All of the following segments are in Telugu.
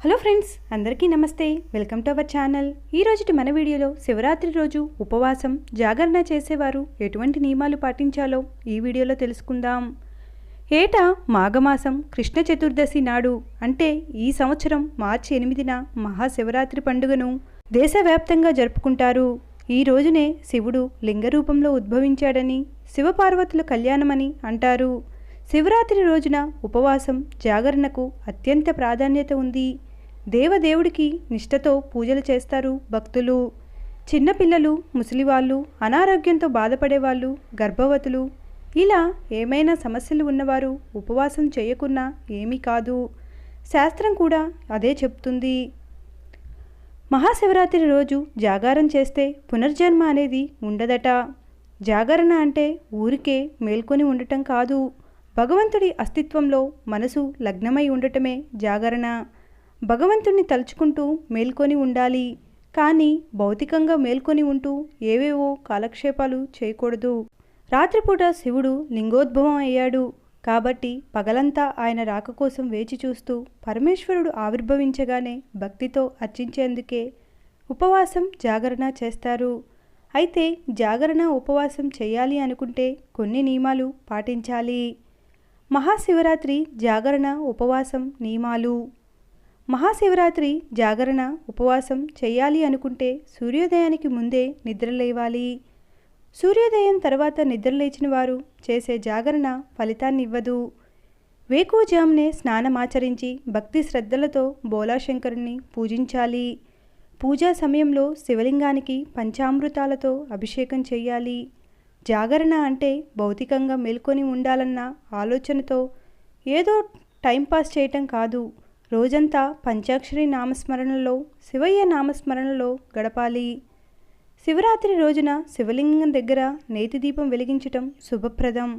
హలో ఫ్రెండ్స్ అందరికీ నమస్తే. Welcome to our channel. ఈ రోజుటి మన వీడియోలో శివరాత్రి రోజు ఉపవాసం జాగరణ చేసేవారు ఎటువంటి నియమాలు పాటించాలో ఈ వీడియోలో తెలుసుకుందాం. ఏటా మాఘమాసం కృష్ణ చతుర్దశి నాడు అంటే ఈ సంవత్సరం మార్చి ఎనిమిదిన మహాశివరాత్రి పండుగను దేశవ్యాప్తంగా జరుపుకుంటారు. ఈ రోజునే శివుడు లింగ రూపంలో ఉద్భవించాడని శివపార్వతుల కళ్యాణమని అంటారు. శివరాత్రి రోజున ఉపవాసం జాగరణకు అత్యంత ప్రాధాన్యత ఉంది. దేవదేవుడికి నిష్ఠతో పూజలు చేస్తారు భక్తులు. చిన్నపిల్లలు ముసలివాళ్ళు అనారోగ్యంతో బాధపడేవాళ్ళు గర్భవతులు. ఇలా ఏమైనా సమస్యలు ఉన్నవారు ఉపవాసం చేయకున్నా ఏమీ కాదు. శాస్త్రం కూడా అదే చెప్తుంది. మహాశివరాత్రి రోజు జాగారం చేస్తే పునర్జన్మ అనేది ఉండదట. జాగరణ అంటే ఊరికే మేల్కొని ఉండటం కాదు. భగవంతుడి అస్తిత్వంలో మనసు లగ్నమై ఉండటమే జాగరణ. భగవంతుణ్ణి తలుచుకుంటూ మేల్కొని ఉండాలి. కానీ భౌతికంగా మేల్కొని ఉంటూ ఏవేవో కాలక్షేపాలు చేయకూడదు. రాత్రిపూట శివుడు లింగోద్భవం అయ్యాడు. కాబట్టి పగలంతా ఆయన రాక కోసం వేచి చూస్తూ పరమేశ్వరుడు ఆవిర్భవించగానే భక్తితో అర్చించేందుకే ఉపవాసం జాగరణ చేస్తారు. అయితే జాగరణ ఉపవాసం చేయాలి అనుకుంటే కొన్ని నియమాలు పాటించాలి. మహాశివరాత్రి జాగరణ ఉపవాసం నియమాలు. మహాశివరాత్రి జాగరణ ఉపవాసం చేయాలి అనుకుంటే సూర్యోదయానికి ముందే నిద్రలేవాలి సూర్యోదయం తర్వాత నిద్రలేచిన వారు చేసే జాగరణ ఫలితాన్ని ఇవ్వదు. వేకువజామునే స్నానమాచరించి భక్తి శ్రద్ధలతో బోలాశంకరుణ్ణి పూజించాలి. పూజా సమయంలో శివలింగానికి పంచామృతాలతో అభిషేకం చేయాలి. జాగరణ అంటే భౌతికంగా మేల్కొని ఉండాలన్న ఆలోచనతో ఏదో టైంపాస్ చేయటం కాదు. రోజంతా పంచాక్షరి నామస్మరణలో శివయ్య నామస్మరణలో గడపాలి. శివరాత్రి రోజున శివలింగం దగ్గర నేతి దీపం వెలిగించటం శుభప్రదం.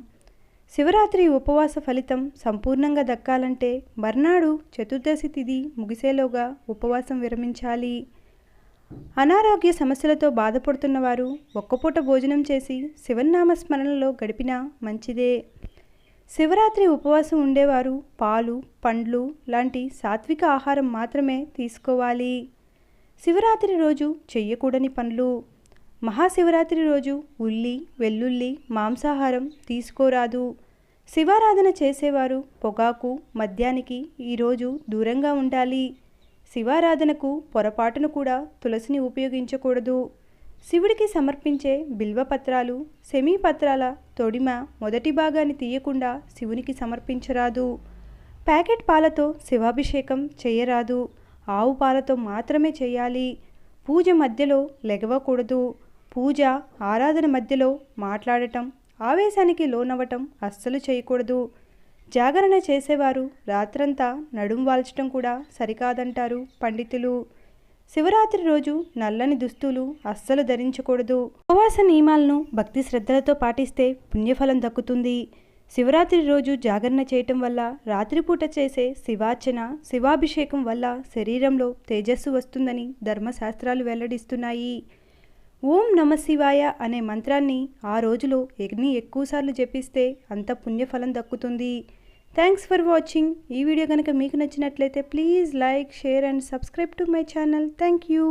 శివరాత్రి ఉపవాస ఫలితం సంపూర్ణంగా దక్కాలంటే మర్నాడు చతుర్దశి తిథి ముగిసేలోగా ఉపవాసం విరమించాలి. అనారోగ్య సమస్యలతో బాధపడుతున్నవారు ఒక్కపూట భోజనం చేసి శివనామ స్మరణలో గడిపినా మంచిదే. శివరాత్రి ఉపవాసం ఉండేవారు పాలు పండ్లు లాంటి సాత్విక ఆహారం మాత్రమే తీసుకోవాలి. శివరాత్రి రోజు చెయ్యకూడని పనులు. మహాశివరాత్రి రోజు ఉల్లి వెల్లుల్లి మాంసాహారం తీసుకోరాదు. శివారాధన చేసేవారు పొగాకు మద్యానికి ఈరోజు దూరంగా ఉండాలి. శివారాధనకు పొరపాటును కూడా తులసిని ఉపయోగించకూడదు. శివుడికి సమర్పించే బిల్వపత్రాలు సెమీపత్రాల తొడిమ మొదటి భాగాన్ని తీయకుండా శివునికి సమర్పించరాదు. ప్యాకెట్ పాలతో శివాభిషేకం చేయరాదు. ఆవు పాలతో మాత్రమే చేయాలి. పూజ మధ్యలో లెగవకూడదు. పూజ ఆరాధన మధ్యలో మాట్లాడటం ఆవేశానికి లోనవ్వటం అస్సలు చేయకూడదు. జాగరణ చేసేవారు రాత్రంతా నడుం వాల్చడం కూడా సరికాదంటారు పండితులు. శివరాత్రి రోజు నల్లని దుస్తులు అస్సలు ధరించకూడదు. ఉపవాస నియమాలను భక్తి శ్రద్ధలతో పాటిస్తే పుణ్యఫలం దక్కుతుంది. శివరాత్రి రోజు జాగరణ చేయటం వల్ల రాత్రిపూట చేసే శివార్చన శివాభిషేకం వల్ల శరీరంలో తేజస్సు వస్తుందని ధర్మశాస్త్రాలు వెల్లడిస్తున్నాయి. ఓం నమ శివాయ అనే మంత్రాన్ని ఆ రోజులో ఎన్ని ఎక్కువసార్లు జపిస్తే అంత పుణ్యఫలం దక్కుతుంది. థ్యాంక్స్ ఫర్ వాచింగ్ ఈ వీడియో కనుక మీకు నచ్చినట్లయితే please like share and subscribe to my channel thank you